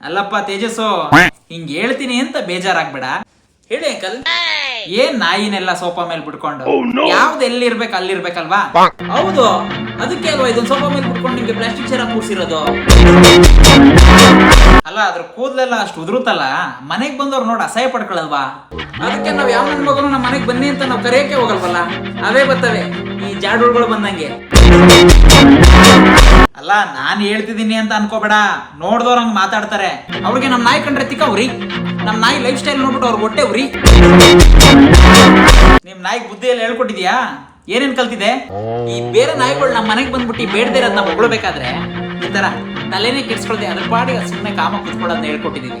ಅಲ್ಲಪ್ಪ ತೇಜಸ್ಸು ಹಿಂಗ್ ಹೇಳ್ತೀನಿ ಅಂತ ಬೇಜಾರಾಗ್ಬೇಡ. ಹೇಳಿ ಅಂಕಲ್ ಏನ್ ನಾಯಿನೆಲ್ಲ ಸೋಫಾ ಮೇಲೆ ಬಿಟ್ಕೊಂಡು? ಯಾವ್ದು ಎಲ್ಲಿರ್ಬೇಕು ಅಲ್ಲಿರ್ಬೇಕಲ್ವಾ? ಹೌದು ಅದಕ್ಕೆ ಅಲ್ವಾ ಇದೊಂದು ಸೋಫಾ ಮೇಲೆ ಬಿಟ್ಕೊಂಡು ನಿಮ್ಗೆ ಪ್ಲಾಸ್ಟಿಕ್ ಚೇರ ಕೂರ್ಸಿರೋದು? ಅಲ್ಲ ಅದ್ರ ಕೂದಲೆಲ್ಲ ಅಷ್ಟು ಉದುರುತ್ತಲ್ಲ ಮನೆಗ್ ಬಂದವ್ರು ನೋಡಿ ಅಸಹ್ಯ ಪಡ್ಕೊಳಲ್ವಾ? ಅದಕ್ಕೆ ನಾವ್ ಯಾವ ನನ್ ಮಗನು ನಮ್ಮ ಮನೆಗ್ ಬನ್ನಿ ಅಂತ ನಾವ್ ಕರೆಯಕ್ಕೆ ಹೋಗಲ್ವಲ್ಲ? ಅವೇ ಬರ್ತವೆ ಈ ಜಾಡುಗಳು ಬಂದಂಗೆ. ಅಲ್ಲ, ನಾನ್ ಹೇಳ್ತಿದ್ದೀನಿ ಅಂತ ಅನ್ಕೋಬೇಡ. ನೋಡ್ದವ್ರ ಹಂಗ್ ಮಾತಾಡ್ತಾರೆ. ಅವ್ರಿಗೆ ನಮ್ ನಾಯಿ ಕಂಡ್ರೆ ತಿಕ್ಕ ಉರಿ. ನಮ್ ನಾಯಿ ಲೈಫ್ ಸ್ಟೈಲ್ ನೋಡ್ಬಿಟ್ಟು ಅವ್ರಿಗೆ ಹೊಟ್ಟೆ ಉರಿ. ನಿಮ್ ನಾಯಿ ಬುದ್ಧಿ ಎಲ್ಲ ಹೇಳ್ಕೊಟ್ಟಿದ್ಯಾ? ಏನೇನ್ ಕಲ್ತಿದೆ ಈ ಬೇರೆ ನಾಯಿಗಳು ನಮ್ಮ ಮನೆಗೆ ಬಂದ್ಬಿಟ್ಟು ಬೇಡದೇ ಇರೋದನ್ನ ಹೊಗಳ್ಬೇಕಾದ್ರೆ ಈ ತರ ತಲೆನೇ ಕೆಡ್ಸ್ಕೊಳ್ದೆ, ಅದ್ರ ಪಾಡಿಗೆ ಸುಮ್ಮನೆ ಕಾಮ ಕುತ್ಕೊಳ್ಳೋದನ್ನ ಹೇಳ್ಕೊಟ್ಟಿದೀವಿ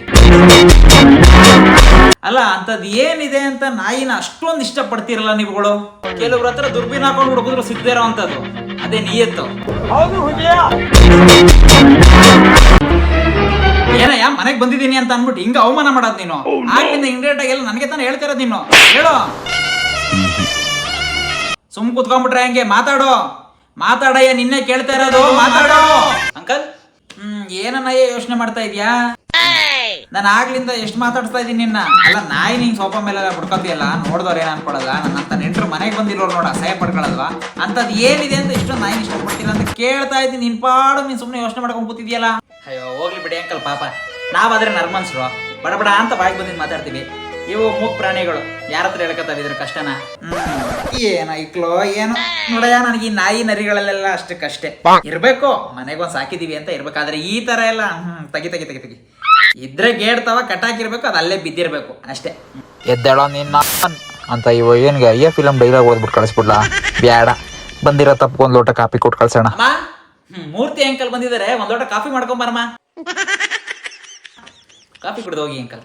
ಅಂತದ್ ಏನಿದೆ ಅಂತ ನಾಯಿನ ಅಷ್ಟೊಂದು ಇಷ್ಟಪಡ್ತಿರಲ್ಲ ನೀವುಗಳು. ಕೆಲವ್ರ ಹತ್ರ ದುರ್ಬೀನ್ ಹಾಕೊಂಡು ಹುಡುಗಿದ್ರು ಸಿಗದೇ ಇರೋ ಅದೇ ಅದೇ ನಿಯತ್ತು ಏನಯ್ಯ ಮನೆಗ್ ಬಂದಿದ್ದೀನಿ ಅಂತ ಅನ್ಬಿಟ್ಟು ಹಿಂಗ ಅವಮಾನ ಮಾಡೋದ್ ನೀನು? ಆಗಿಂದ ಇಂಡೈರೆಕ್ಟ್ ಆಗಿ ಎಲ್ಲ ನನಗೆ ತಾನೇ ಹೇಳ್ತಿರೋದ್ ನೀನು. ಹೇಳು. ಸುಮ್ ಕುತ್ಕೊಂಡ್ಬಿಟ್ರೆ ಹಂಗೆ ಮಾತಾಡೋ. ಮಾತಾಡಯ್ಯ ನಿನ್ನೆ ಕೇಳ್ತಾ ಇರೋದು ಮಾತಾಡೋ. ಅಂಕಲ್ ಹ್ಮ್ ಏನನ್ನಯ್ಯ ಯೋಚನೆ ಮಾಡ್ತಾ ಇದ್ಯಾ? ನಾನು ಆಗ್ಲಿಂದ ಎಷ್ಟು ಮಾತಾಡ್ತಾ ಇದ್ದೀನಿ ನಿನ್ನ? ಅಲ್ಲ, ನಾಯಿ ನಿಂಗೆ ಸೋಫಾ ಮೇಲೆಲ್ಲಾ ಬಿಡ್ಕೊತೀಯಲ್ಲ? ನೋಡಿದವ್ರು ಏನು ಅನ್ಕೊಳಲ್ಲ? ನನ್ನಂತ ನೆಂಟರು ಮನೆಗೆ ಬಂದಿರೋರು ನೋಡ, ಅಸಹ್ಯ ಪಡ್ಕೊಳಲ್ವಾ? ಅಂಥದ್ದು ಏನಿದೆ ಅಂತ ಇಷ್ಟು ನಾಯಿ ಇಷ್ಟಪಡ್ತೀರ ಅಂತ ಕೇಳ್ತಾ ಇದ್ದೀನಿ. ನಿನ್ ಪಾಡು, ನೀನು ಸುಮ್ಮನೆ ಯೋಚನೆ ಮಾಡ್ಕೊಂಡು ಕೂತಿದ್ಯಲ್ಲ? ಅಯ್ಯೋ, ಹೋಗ್ಲಿ ಬಿಡಿ ಅಂಕಲ್ ಪಾಪ. ನಾವಾದ್ರೆ ನರ್ಮನ್ಸ್ರು. ಬಡ ಬಡ ಅಂತ ಬಾಯಿಗೆ ಬಂದಿದ್ದು ಮಾತಾಡ್ತೀವಿ. ಇವು ಮೂಕ್ ಪ್ರಾಣಿಗಳು. ಯಾರ ಹತ್ರ ಹೇಳ್ಕತ್ತಾವ ಇದ್ರ ಕಷ್ಟನ? ಏನ ಇಕ್ಲೋ, ಏನೋ. ನೋಡಯ್ಯ, ನನಗೆ ಈ ನಾಯಿ ನರಿಗಳಲ್ಲೆಲ್ಲ ಅಷ್ಟಕ್ಕಷ್ಟೇ. ಇರ್ಬೇಕು ಮನೆಗೊಂದು ಸಾಕಿದೀವಿ ಅಂತ ಇರ್ಬೇಕಾದ್ರೆ ಈ ತರ ಎಲ್ಲ. ಹ್ಮ್, ತಗಿ ತಗಿ ತಗಿ, ತೆಗಿ. ಇದ್ರೆ ಗೇಡ್ತಾವ ಕಟ್ಟಾಕಿರ್ಬೇಕು ಅದು ಅಲ್ಲೇ ಬಿದ್ದಿರ್ಬೇಕು ಅಷ್ಟೇ. ಎದ್ದೇಳೋ ನಿನ್ನ ಅಂತ ಇವ ಏನ್ಗೆ ಅಯ್ಯ ಫಿಲಂ ಡೈಲಾಗ್ ಓದ್ಬಿಟ್ಟು ಕಳಿಸ್ಬಿಡ್ಲ? ಬ್ಯಾಡ. ಬಂದಿರೋ ತಪ್ಪು ಒಂದ್ ಲೋಟ ಕಾಫಿ ಕೊಟ್ಟು ಕಳ್ಸೋಣ. ಅಮ್ಮ ಹ್ಮ್, ಮೂರ್ತಿ ಅಂಕಲ್ ಬಂದಿದ್ದಾರೆ ಒಂದ್ ಲೋಟ ಕಾಫಿ ಮಾಡ್ಕೊಂಬರಮ್ಮ ಕಾಫಿ ಕುಡ್ದು ಹೋಗಿ ಅಂಕಲ್.